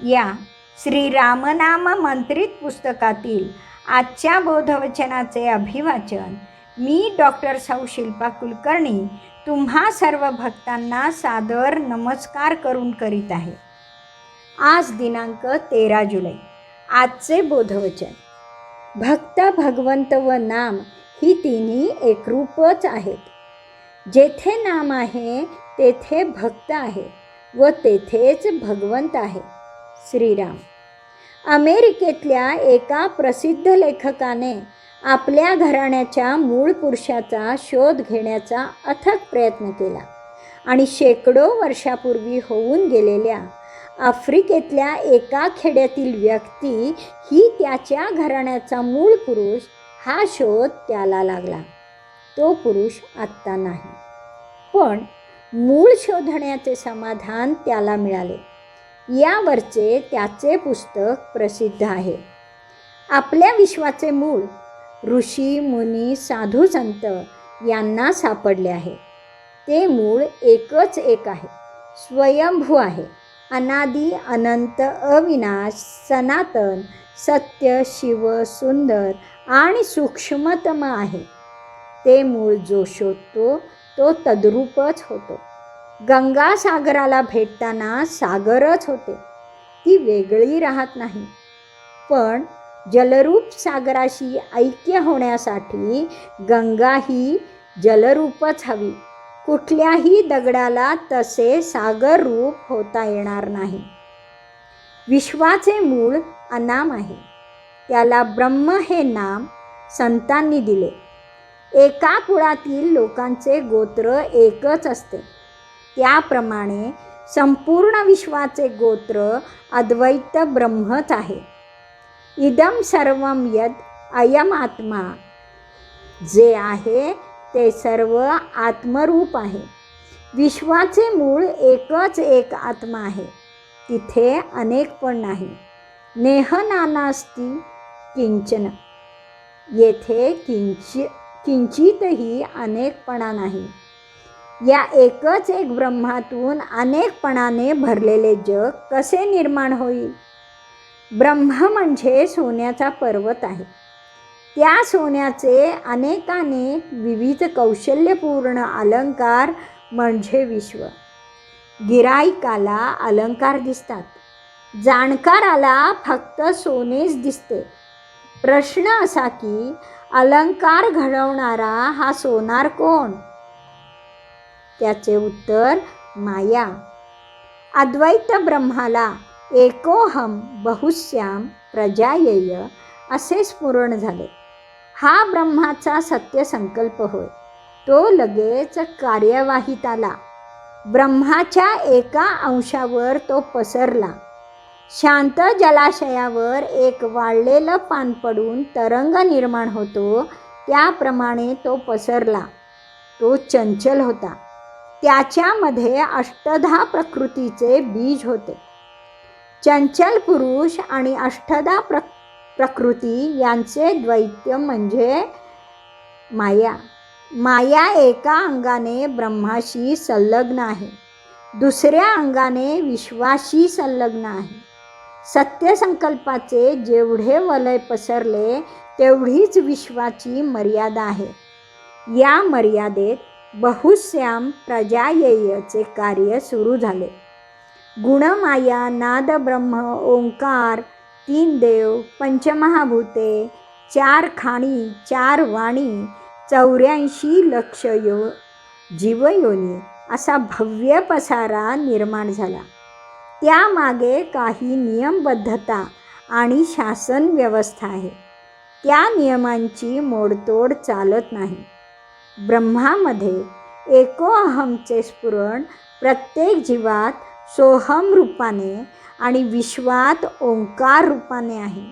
या. श्री रामनाम मंत्रित पुस्तकातील आजच्या बोधवचनाचे अभिवाचन मी डॉक्टर सौ शिल्पा कुलकर्णी तुम्हा सर्व भक्तांना सादर नमस्कार करून करीत आहे. आज दिनांक तेरा जुलै. आजचे बोधवचन. भक्त भगवंत व नाम ही तिन्ही एकरूपच आहेत. जेथे नाम आहे तेथे भक्त आहे व तेथेच भगवंत आहे. श्रीराम. अमेरिकेतल्या एका प्रसिद्ध लेखकाने आपल्या घराण्याच्या मूळ पुरुषाचा शोध घेण्याचा अथक प्रयत्न केला आणि शेकडो वर्षापूर्वी होऊन गेलेल्या आफ्रिकेतल्या एका खेड्यातील व्यक्ती ही त्याच्या घराण्याचा मूळ पुरुष हा शोध त्याला लागला. तो पुरुष आत्ता नाही. पण मूळ शोधण्याचे समाधान त्याला मिळाले. यावरचे त्याचे पुस्तक प्रसिद्ध आहे. आपल्या विश्वाचे मूळ ऋषी मुनी साधू संत यांना सापडले आहे. ते मूळ एकच एक आहे. स्वयंभू आहे. अनादी अनंत अविनाश सनातन सत्य शिव सुंदर आणि सूक्ष्मतम आहे. ते मूळ जो शोधतो तो तद्रूपच होतो. गंगा सागराला भेटताना सागरच होते. ती वेगळी राहत नाही. पण जलरूप सागराशी ऐक्य होण्यासाठी गंगा ही जलरूपच हवी. कुठल्याही दगडाला तसे सागर रूप होता येणार नाही. विश्वाचे मूळ अनाम आहे. त्याला ब्रह्म हे नाम संतांनी दिले. एका कुळातील लोकांचे गोत्र एकच असते. त्याप्रमाणे संपूर्ण विश्वाचे गोत्र अद्वैत ब्रह्मच आहे. इदम सर्व यद अयम आत्मा. जे आहे ते सर्व आत्मरूप आहे. विश्वाचे मूळ एकच एक आत्मा आहे. तिथे अनेक पण नाही. नेह नानास्ती किंचन. येथे किंचि किंचितही अनेकपणा नाही. या एकच एक ब्रह्मातून अनेकपणाने भरलेले जग कसे निर्माण होईल? ब्रह्म म्हणजे सोन्याचा पर्वत आहे. त्या सोन्याचे अनेकानेक विविध कौशल्यपूर्ण अलंकार म्हणजे विश्व. गिराईकाला अलंकार दिसतात. जाणकाराला फक्त सोनेच दिसते. प्रश्न असा की अलंकार घडवणारा हा सोनार कोण? त्याचे उत्तर माया. अद्वैत ब्रह्माला एकोहम बहुश्याम प्रजायेय असे स्फुरण झाले. हा ब्रह्माचा सत्य संकल्प होय. तो लगेच कार्यवाहीत आला ब्रह्माच्या एका अंशावर तो पसरला. शांत जलाशयावर एक वाळलेलं पान पडून तरंग निर्माण होतो त्याप्रमाणे तो पसरला. तो चंचल होता. त्याच्यामध्ये अष्टधा प्रकृतीचे बीज होते. चंचल पुरुष आणि अष्टधा प्र प्रकृती यांचे द्वैत्य म्हणजे माया. माया एका अंगाने ब्रह्माशी संलग्न आहे. दुसऱ्या अंगाने विश्वाशी संलग्न आहे. सत्यसंकल्पाचे जेवढे वलय पसरले तेवढीच विश्वाची मर्यादा आहे. या मर्यादेत बहुश्याम प्रजायेयचे कार्य सुरू झाले. गुणमाया नादब्रह्म ओंकार तीन देव पंचमहाभूते चार खाणी चार वाणी चौऱ्याऐंशी लक्ष यो जीवयोनी असा भव्य पसारा निर्माण झाला. त्यामागे काही नियमबद्धता आणि शासन व्यवस्था आहे. त्या नियमांची मोडतोड चालत नाही. ब्रह्मामध्ये एको अहमचे स्फुरण प्रत्येक जीवात सोहम रूपाने आणि विश्वात ओंकार रूपाने आहे.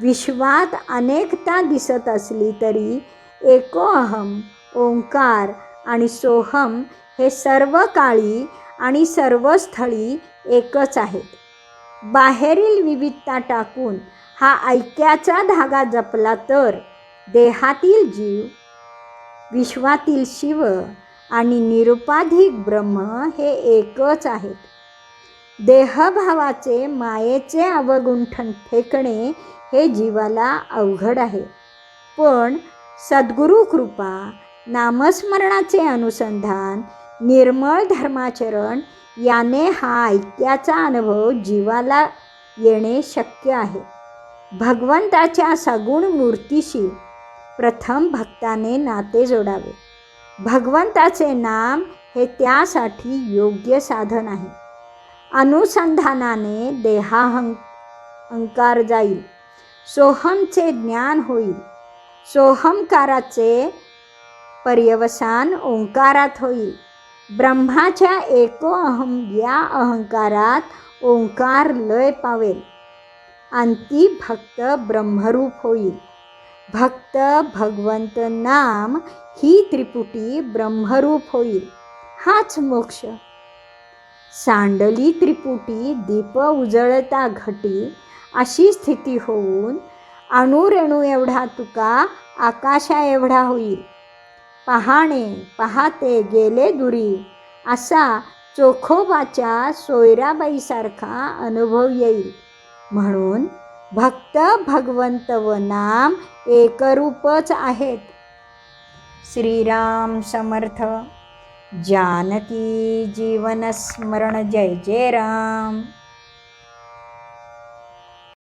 विश्वात अनेकता दिसत असली तरी एको अहम ओंकार आणि सोहम हे सर्व काळी आणि सर्व स्थळी एकच आहेत. बाहेरील विविधता टाकून हा ऐक्याचा धागा जपला तर देहातील जीव विश्वातील शिव आणि निरुपाधिक ब्रह्म हे एकच आहेत. देहभावाचे मायेचे अवगुंठन फेकणे हे जीवाला अवघड आहे. पण सद्गुरू कृपा नामस्मरणाचे अनुसंधान निर्मळ धर्माचरण याने हा ऐक्याचा अनुभव जीवाला येणे शक्य आहे. भगवंताच्या सगुण मूर्तीशी प्रथम भक्ताने नाते जोडावे. भगवंताचे नाम हे त्यासाठी योग्य साधन आहे. अनुसंधानाने देहाहं अंकार जाईल. सोहमचे ज्ञान होईल. सोहमकाराचे पर्यवसान ओंकारात होईल. ब्रह्माच्या एको अहम या अहंकारात ओंकार लय पावेल. अंती भक्त ब्रह्मरूप होईल. भक्त भगवंत नाम ही त्रिपुटी ब्रह्मरूप होईल. हाच मोक्ष. सांडली त्रिपुटी दीप उजळता घटी अशी स्थिती होऊन अणुरेणू एवढा तुका आकाशा एवढा होईल. पहाणे पहाते गेले दुरी असा चोखोबाच्या सोयराबाईसारखा अनुभव येईल. म्हणून भक्त भगवंत व नाम एकरूपच आहेत. श्रीराम समर्थ. जानकी जीवनस्मरण जय जय राम.